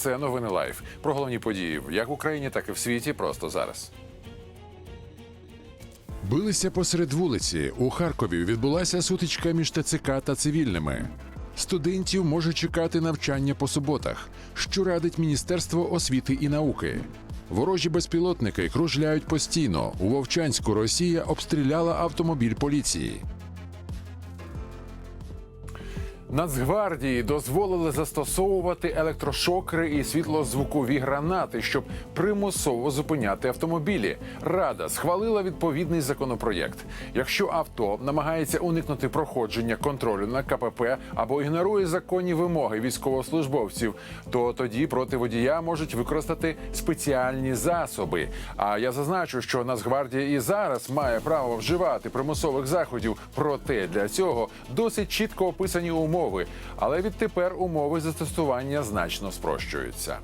Це новини Лайф. Про головні події як в Україні, так і в світі. Просто зараз. Билися посеред вулиці. У Харкові відбулася сутичка між ТЦК та цивільними. Студентів може чекати навчання по суботах, що радить Міністерство освіти і науки. Ворожі безпілотники кружляють постійно. У Вовчанську Росія обстріляла автомобіль поліції. Нацгвардії дозволили застосовувати електрошокери і світлозвукові гранати, щоб примусово зупиняти автомобілі. Рада схвалила відповідний законопроєкт. Якщо авто намагається уникнути проходження контролю на КПП або ігнорує законні вимоги військовослужбовців, то тоді проти водія можуть використати спеціальні засоби. А я зазначу, що Нацгвардія і зараз має право вживати примусових заходів. Проте для цього досить чітко описані умови. Але відтепер умови застосування значно спрощуються.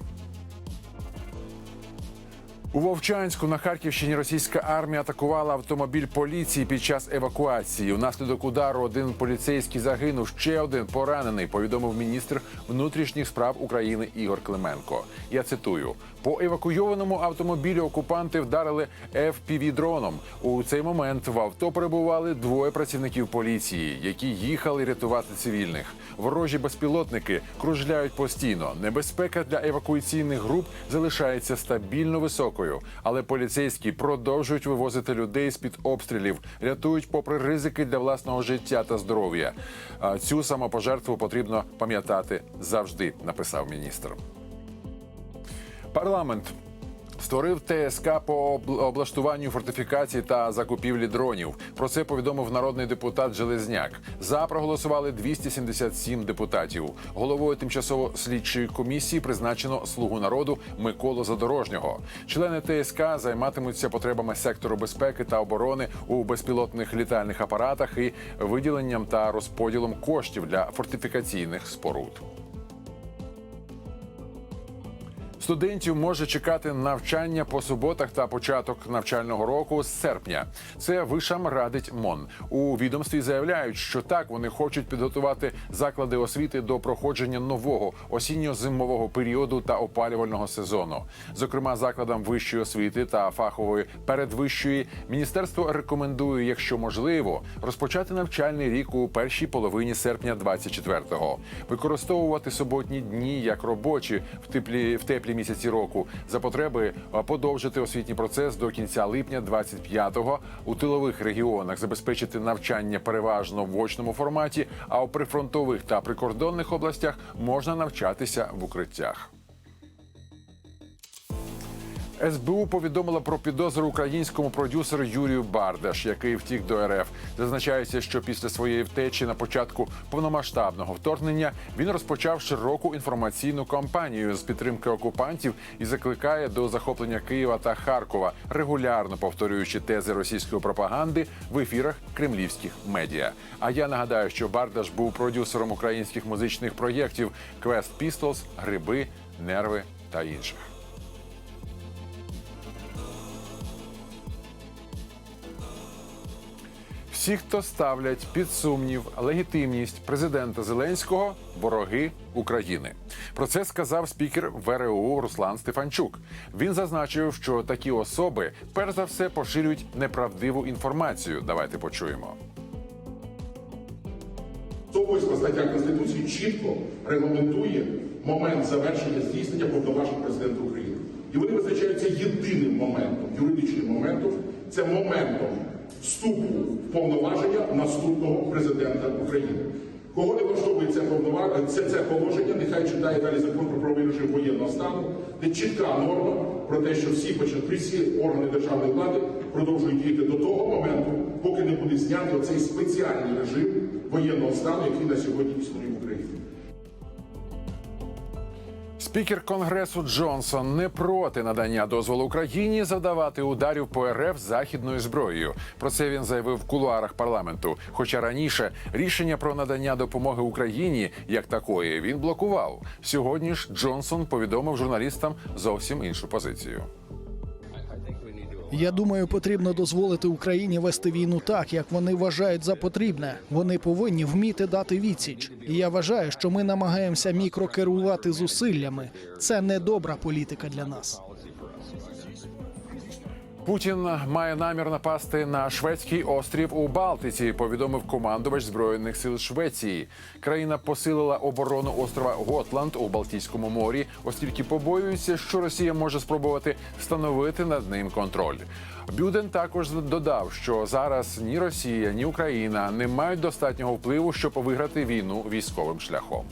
У Вовчанську на Харківщині російська армія атакувала автомобіль поліції під час евакуації. Унаслідок удару один поліцейський загинув, ще один поранений. Повідомив міністр внутрішніх справ України Ігор Клименко. Я цитую: по евакуйованому автомобілю окупанти вдарили fpv дроном. У цей момент в авто перебували двоє працівників поліції, які їхали рятувати цивільних. Ворожі безпілотники кружляють постійно. Небезпека для евакуаційних груп залишається стабільно високою, але поліцейські продовжують вивозити людей з під обстрілів, рятують попри ризики для власного життя та здоров'я. Цю самопожертву потрібно пам'ятати завжди, написав міністр. Парламент створив ТСК по облаштуванню фортифікацій та закупівлі дронів. Про це повідомив народний депутат Железняк. За проголосували 277 депутатів. Головою тимчасово слідчої комісії призначено слугу народу Миколу Задорожнього. Члени ТСК займатимуться потребами сектору безпеки та оборони у безпілотних літальних апаратах і виділенням та розподілом коштів для фортифікаційних споруд. Студентів може чекати навчання по суботах та початок навчального року з серпня. Це вишам радить МОН. У відомстві заявляють, що так вони хочуть підготувати заклади освіти до проходження нового осінньо-зимового періоду та опалювального сезону. Зокрема, закладам вищої освіти та фахової передвищої міністерство рекомендує, якщо можливо, розпочати навчальний рік у першій половині серпня 24-го. Використовувати суботні дні як робочі в теплі в теплі місяці року за потреби подовжити освітній процес до кінця липня 25-го. у тилових регіонах забезпечити навчання переважно в очному форматі. А у прифронтових та прикордонних областях можна навчатися в укриттях. СБУ повідомила про підозру українському продюсеру Юрію Бардаш, який втік до РФ. Зазначається, що після своєї втечі на початку повномасштабного вторгнення він розпочав широку інформаційну кампанію з підтримки окупантів і закликає до захоплення Києва та Харкова, регулярно повторюючи тези російської пропаганди в ефірах кремлівських медіа. А я нагадаю, що Бардаш був продюсером українських музичних проєктів Quest Pistols, Гриби, Нерви та інших. Всі, хто ставлять під сумнів легітимність президента Зеленського, вороги України. Про це сказав спікер ВРУ Руслан Стефанчук. Він зазначив, що такі особи перш за все поширюють неправдиву інформацію. Давайте почуємо. 108 стаття Конституції чітко регламентує момент завершення здійснення повноважень президента України. І вони визначаються єдиним моментом, юридичним моментом, це моментом вступу в повноваження наступного президента України. Кого не влаштовує це це, це положення, нехай читає далі закон про правовий режим воєнного стану, де чітка норма про те, що всі початки, всі органи державної влади продовжують діяти до того моменту, поки не буде знятий оцей спеціальний режим воєнного стану, який на сьогодні існує в Україні. Спікер Конгресу Джонсон не проти надання дозволу Україні завдавати ударів по РФ західною зброєю. Про це він заявив в кулуарах парламенту. Хоча раніше рішення про надання допомоги Україні як такої він блокував. Сьогодні ж Джонсон повідомив журналістам зовсім іншу позицію. Я думаю, потрібно дозволити Україні вести війну так, як вони вважають за потрібне. Вони повинні вміти дати відсіч. І я вважаю, що ми намагаємося мікрокерувати зусиллями. Це не добра політика для нас. Путін має намір напасти на шведський острів у Балтиці. Повідомив командувач збройних сил Швеції. Країна посилила оборону острова Готланд у Балтійському морі, оскільки побоюється, що Росія може спробувати встановити над ним контроль. Бюден також додав, що зараз ні Росія, ні Україна не мають достатнього впливу, щоб виграти війну військовим шляхом.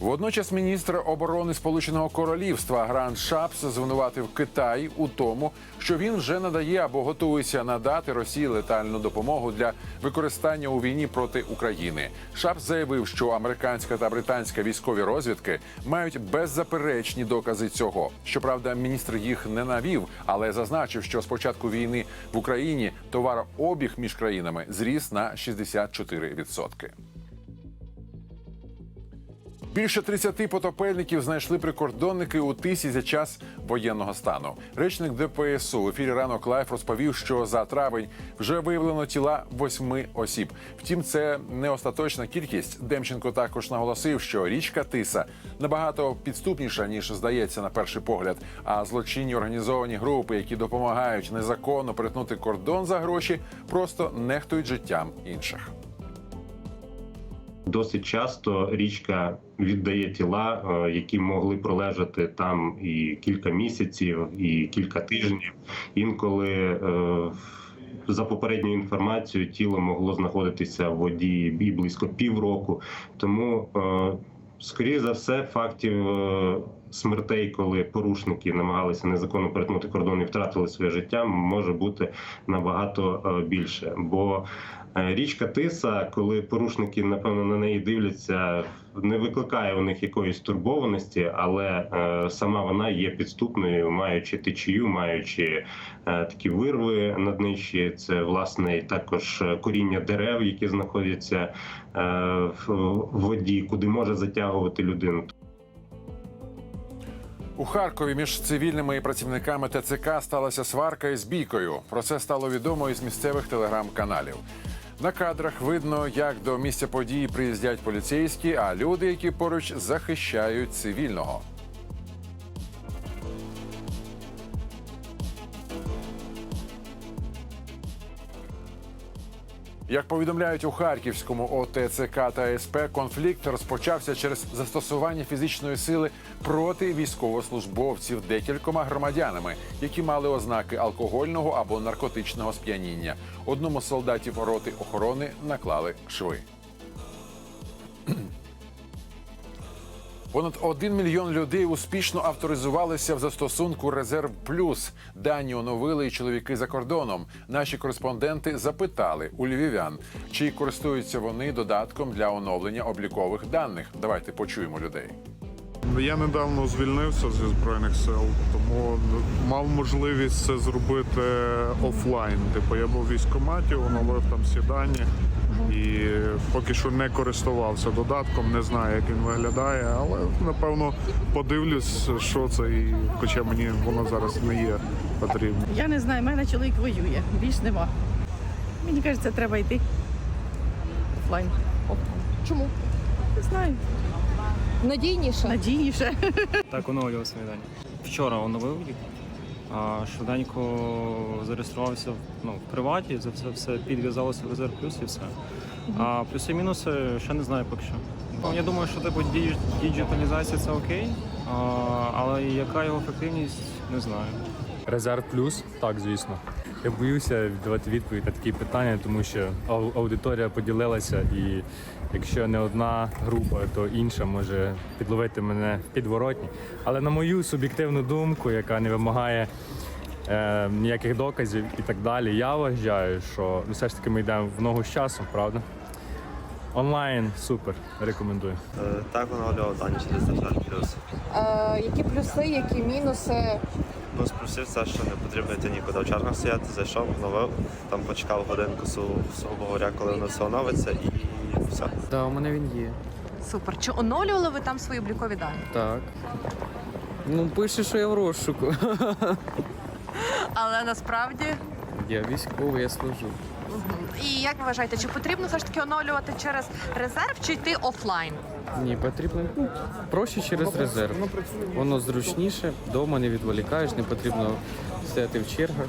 Водночас міністр оборони Сполученого Королівства Грант Шапс звинуватив Китай у тому, що він вже надає або готується надати Росії летальну допомогу для використання у війні проти України. Шапс заявив, що американська та британська військові розвідки мають беззаперечні докази цього. Щоправда, міністр їх не навів, але зазначив, що з початку війни в Україні товарообіг між країнами зріс на 64%. Більше 30 потопельників знайшли прикордонники у тисі за час воєнного стану. Речник ДПСУ в ефірі ранок лайф розповів, що за травень вже виявлено тіла восьми осіб. Втім, це не остаточна кількість. Демченко також наголосив, що річка Тиса набагато підступніша ніж здається на перший погляд. А злочинні організовані групи, які допомагають незаконно перетнути кордон за гроші, просто нехтують життям інших. Досить часто річка віддає тіла, е, які могли пролежати там і кілька місяців, і кілька тижнів. Інколи е, за попередньою інформацією тіло могло знаходитися в воді і близько півроку. Тому, е, скоріше за все, фактів смертей, коли порушники намагалися незаконно перетнути кордон і втратили своє життя, може бути набагато е, більше. Бо Е, Річка Тиса, коли порушники напевно на неї дивляться, не викликає у них якоїсь турбованості, але е, сама вона є підступною, маючи течію, маючи такі вирви на днищі. Це власне також коріння дерев, які знаходяться в воді, куди може затягувати людину. У Харкові між цивільними і працівниками ТЦК сталася сварка із бійкою. Про це стало відомо із місцевих телеграм-каналів. На кадрах видно, як до місця події приїздять поліцейські, а люди, які поруч захищають цивільного. Як повідомляють у Харківському ОТЦК та СП, конфлікт розпочався через застосування фізичної сили проти військовослужбовців декількома громадянами, які мали ознаки алкогольного або наркотичного сп'яніння. Одному з солдатів роти охорони наклали шви. Понад один мільйон людей успішно авторизувалися в застосунку Резерв Плюс. Дані оновили і чоловіки за кордоном. Наші кореспонденти запитали у львів'ян, чи користуються вони додатком для оновлення облікових даних. Давайте почуємо людей. Я недавно звільнився зі збройних сил, тому мав можливість це зробити офлайн. Типу я був в військкоматі, оновив там всі дані і поки що не користувався додатком, не знаю, як він виглядає, але напевно подивлюсь, що це, і хоча мені воно зараз не є потрібно. Я не знаю, в мене чоловік воює, більш нема. Мені кажеться, треба йти офлайн. Чому? Не знаю, Надійніше. надійніше. Так, оновлював свої дані. Вчора оновив їх, швиденько зареєструвався в- ну, в приваті, це все, все підв'язалося в резерв плюс і все. А плюси і мінуси ще не знаю поки що. Ну, я думаю, що типу діджиталізація це окей, а, але яка його ефективність, не знаю. Резерв плюс, так, звісно. Я боюся давати відповідь на такі питання, тому що аудиторія поділилася, і якщо не одна група, то інша може підловити мене в підворотні. Але на мою суб'єктивну думку, яка не вимагає е, ніяких доказів і так далі, я вважаю, що ну, все ж таки ми йдемо в ногу з часом, правда? Онлайн супер, рекомендую. Е, Так, оновлював дані через плюс. Е, які плюси, які мінуси? Ну, це, що не потрібно йти нікуди в чергах стояти, зайшов, оновив, там почекав годинку, свого говоря, коли воно все оновиться, і все. Да, у мене він є. Супер. Чи оновлювали ви там свої облікові дані? Так. Ну, пише, що я в розшуку. Але насправді. Я військовий, я служу. І як ви вважаєте, чи потрібно все ж таки оновлювати через резерв чи йти офлайн? Ні, потрібно ну, проще через резерв. Воно зручніше, вдома не відволікаєш, не потрібно стояти в чергах.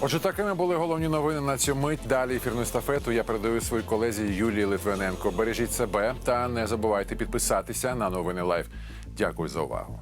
Отже, такими були головні новини на цю мить. Далі ефірну естафету я передаю своїй колезі Юлії Литвиненко. Бережіть себе та не забувайте підписатися на новини Лайв. Дякую за увагу.